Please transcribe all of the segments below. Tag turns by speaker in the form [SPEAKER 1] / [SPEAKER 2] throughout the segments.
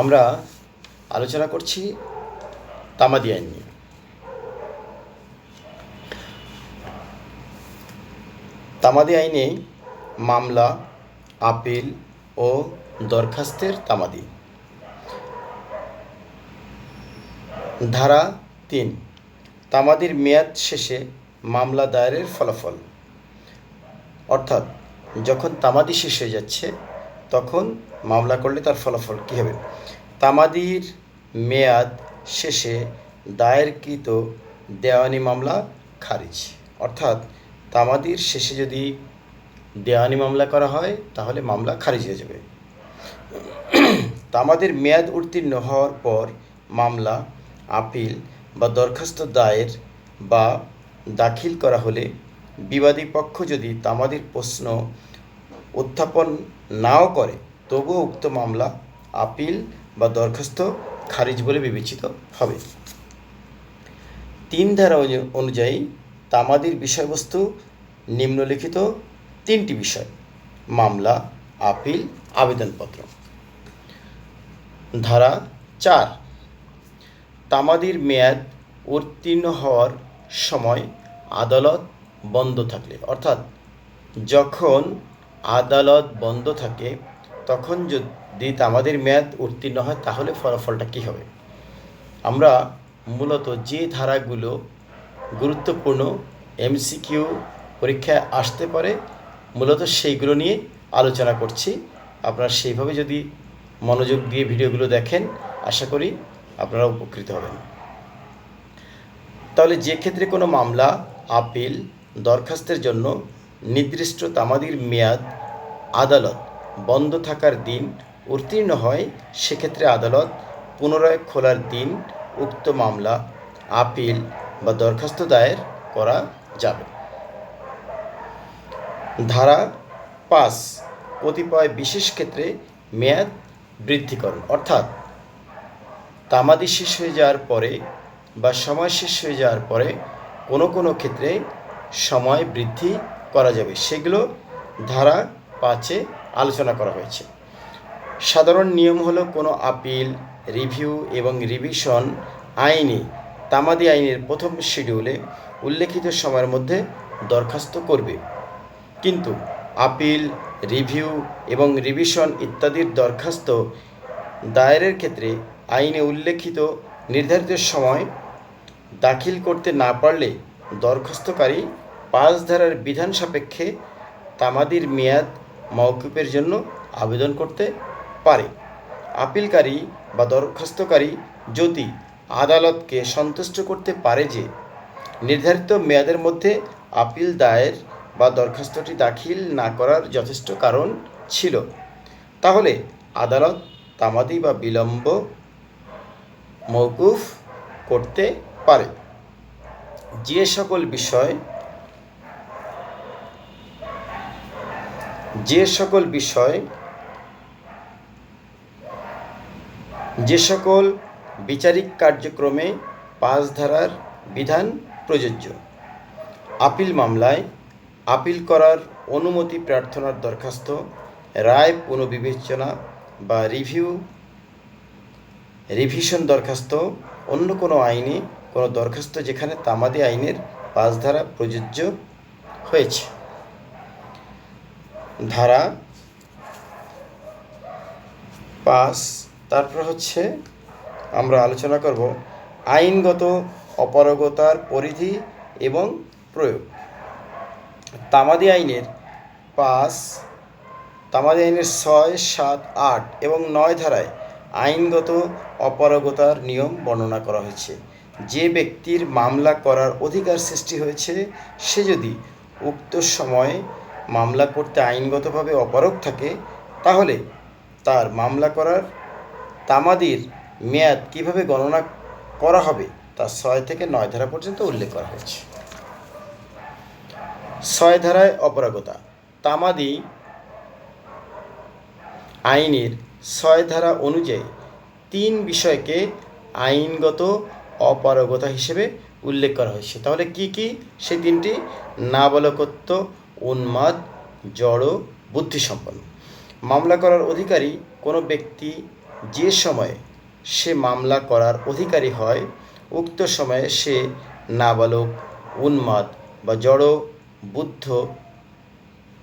[SPEAKER 1] আমরা আলোচনা করছি তামাদি আইন নিয়ে। তামাদি আইনে মামলা, আপিল ও দরখাস্তের তামাদি। ধারা তিন, তামাদির মেয়াদ শেষে মামলা দায়েরের ফলাফল। অর্থাৎ যখন তামাদি শেষ হয়ে যাচ্ছে তখন মামলা করলে তার ফলাফল কী হবে? তামাদির মেয়াদ শেষে দায়েরকৃত দেওয়ানি মামলা খারিজ। অর্থাৎ তামাদির শেষে যদি দেওয়ানি মামলা করা হয়, তাহলে মামলা খারিজ হয়ে যাবে। তামাদের মেয়াদ উত্তীর্ণ হওয়ার পর মামলা, আপিল বা দরখাস্ত দায়ের বা দাখিল করা হলে বিবাদী পক্ষ যদি তামাদের প্রশ্ন উত্থাপন নাও করে তবুও উক্ত মামলা, আপিল বা দরখাস্ত খারিজ বলে বিবেচিত হবে। তিন ধারা অনু- অনুযায়ী তামাদির বিষয়বস্তু নিম্নলিখিত তিনটি বিষয়, মামলা, আপিল, আবেদনপত্র। ধারা চার, তামাদির মেয়াদ উত্তীর্ণ হওয়ার সময় আদালত বন্ধ থাকলে, অর্থাৎ যখন আদালত বন্ধ থাকে, তখন যদি আমাদের মেয়াদ উত্তীর্ণ হয়, তাহলে ফলাফলটা কী হবে? আমরা মূলত যে ধারাগুলো গুরুত্বপূর্ণ এমসিকিউ পরীক্ষায় আসতে পারে, মূলত সেইগুলো নিয়ে আলোচনা করছি। আপনারা সেইভাবে যদি মনোযোগ দিয়ে ভিডিওগুলো দেখেন, আশা করি আপনারা উপকৃত হবেন। তাহলে যে ক্ষেত্রে কোনো মামলা, আপিল, দরখাস্তের জন্য নির্দিষ্ট তামাদির মেয়াদ আদালত বন্ধ থাকার দিন উত্তীর্ণ হয়, সেক্ষেত্রে আদালত পুনরায় খোলার দিন উক্ত মামলা আপিল বা দরখাস্ত দায়ের করা যাবে। ধারা পাঁচ, কতিপয় বিশেষ ক্ষেত্রে মেয়াদ বৃদ্ধিকরণ। অর্থাৎ তামাদি শেষ হয়ে যাওয়ার পরে বা সময় শেষ হয়ে যাওয়ার পরে কোনো কোনো ক্ষেত্রে সময় বৃদ্ধি করা যাবে। সেগুলো ধারা পাঁচে আলোচনা করা হয়েছে। সাধারণ নিয়ম হলো কোনো আপিল, রিভিউ এবং রিভিশন আইনে, তামাদি আইনের প্রথম শিডিউলে উল্লেখিত সময়ের মধ্যে দরখাস্ত করবে। কিন্তু আপিল, রিভিউ এবং রিভিশন ইত্যাদির দরখাস্ত দায়েরের ক্ষেত্রে আইনে উল্লেখিত নির্ধারিত সময় দাখিল করতে না পারলে দরখাস্তকারী পাঁচ ধারার বিধান সাপেক্ষে তামাদির মেয়াদ মওকুফের জন্য আবেদন করতে পারে। আপিলকারী বা দরখাস্তকারী যদি আদালতকে সন্তুষ্ট করতে পারে যে নির্ধারিত মেয়াদের মধ্যে আপিল দায়ের বা দরখাস্তটি দাখিল না করার যথেষ্ট কারণ ছিল, তাহলে আদালত তামাদি বা বিলম্ব মৌকুফ করতে পারে। যে সকল বিষয় যে সকল বিষয়, যে সকল বিচারিক কার্যক্রমে পাঁচ ধারার বিধান প্রযোজ্য। আপিল মামলায় আপিল করার অনুমতি প্রার্থনার দরখাস্ত, রায় পুনর্বিবেচনা বা রিভিউ, রিভিশন দরখাস্ত, অন্য কোনো আইনে কোনো দরখাস্ত যেখানে তামাদি আইনের পাঁচ ধারা প্রযোজ্য হয়েছে। ধারা পাঁচ। তারপর হচ্ছে আমরা আলোচনা করব আইনগত অপারগতার পরিধি এবং প্রয়োগ। তামাদি আইনের পাঁচ, তামাদি আইনের ছয়, সাত, আট এবং নয় ধারায় আইনগত অপারগতার নিয়ম বর্ণনা করা হয়েছে। যে ব্যক্তির মামলা করার অধিকার সৃষ্টি হয়েছে, সে যদি উক্ত সময়ে মামলা করতে আইনগতভাবে অপারগ থাকে, তাহলে তার মামলা করার তামাদির মেয়াদ কীভাবে গণনা করা হবে, তা ছয় থেকে নয় ধারা পর্যন্ত উল্লেখ করা হয়েছে। ছয় ধারায় অপরাগতা। তামাদি আইনের ছয় ধারা অনুযায়ী তিন বিষয়কে আইনগত অপারগতা হিসেবে উল্লেখ করা হয়েছে। তাহলে কি কি? সেই তিনটি নাবালকত্ব উন্মাদ, জড়, বুদ্ধিসম্পন্ন। মামলা করার অধিকারী কোনো ব্যক্তি যে সময়ে সে মামলা করার অধিকারী হয়, উক্ত সময়ে সে নাবালক, উন্মাদ বা জড়, বুদ্ধ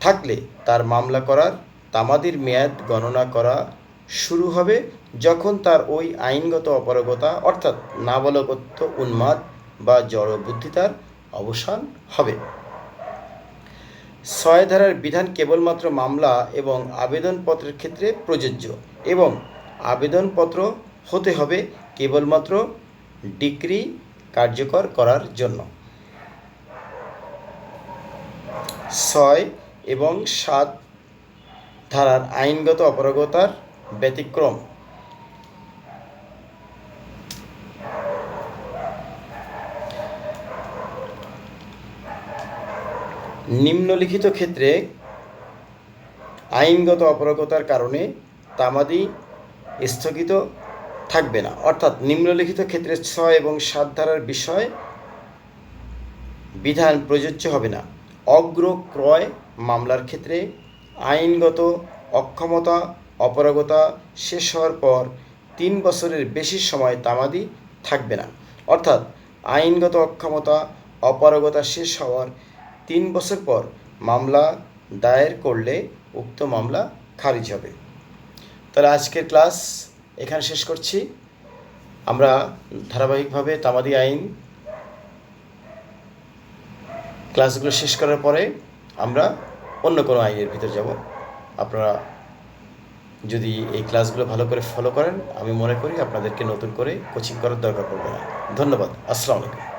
[SPEAKER 1] থাকলে তার মামলা করার তামাদির মেয়াদ গণনা করা শুরু হবে যখন তার ওই আইনগত অপারগতা অর্থাৎ নাবালকত্ব, উন্মাদ বা জড়বুদ্ধিতার অবসান হবে। ছয় ধারার বিধান কেবলমাত্র মামলা এবং আবেদনপত্রের ক্ষেত্রে প্রযোজ্য এবং আবেদনপত্র হতে হবে কেবলমাত্র ডিক্রি কার্যকর করার জন্য। ছয় এবং সাত ধারার আইনগত অপারগতার ব্যতিক্রম। নিম্নলিখিত ক্ষেত্রে আইনগত অপারগতার কারণে তামাদি স্থগিত থাকবে না। অর্থাৎ নিম্নলিখিত ক্ষেত্রে ছয় এবং সাত ধারার বিষয় বিধান প্রযোজ্য হবে না। অগ্র ক্রয় মামলার ক্ষেত্রে আইনগত অক্ষমতা, অপারগতা শেষ হওয়ার পর তিন বছরের বেশি সময় তামাদি থাকবে না। অর্থাৎ আইনগত অক্ষমতা, অপারগতা শেষ হওয়ার তিন বছর পর মামলা দায়ের করলে উক্ত মামলা খারিজ হবে। তাহলে আজকের ক্লাস এখানে শেষ করছি। আমরা ধারাবাহিকভাবে তামাদি আইন ক্লাসগুলো শেষ করার পরে আমরা অন্য কোনো আইনের ভিতর যাব। আপনারা যদি এই ক্লাসগুলো ভালো করে ফলো করেন, আমি মনে করি আপনাদেরকে নতুন করে কোচিং করার দরকার পড়বে না। ধন্যবাদ। আসসালামু আলাইকুম।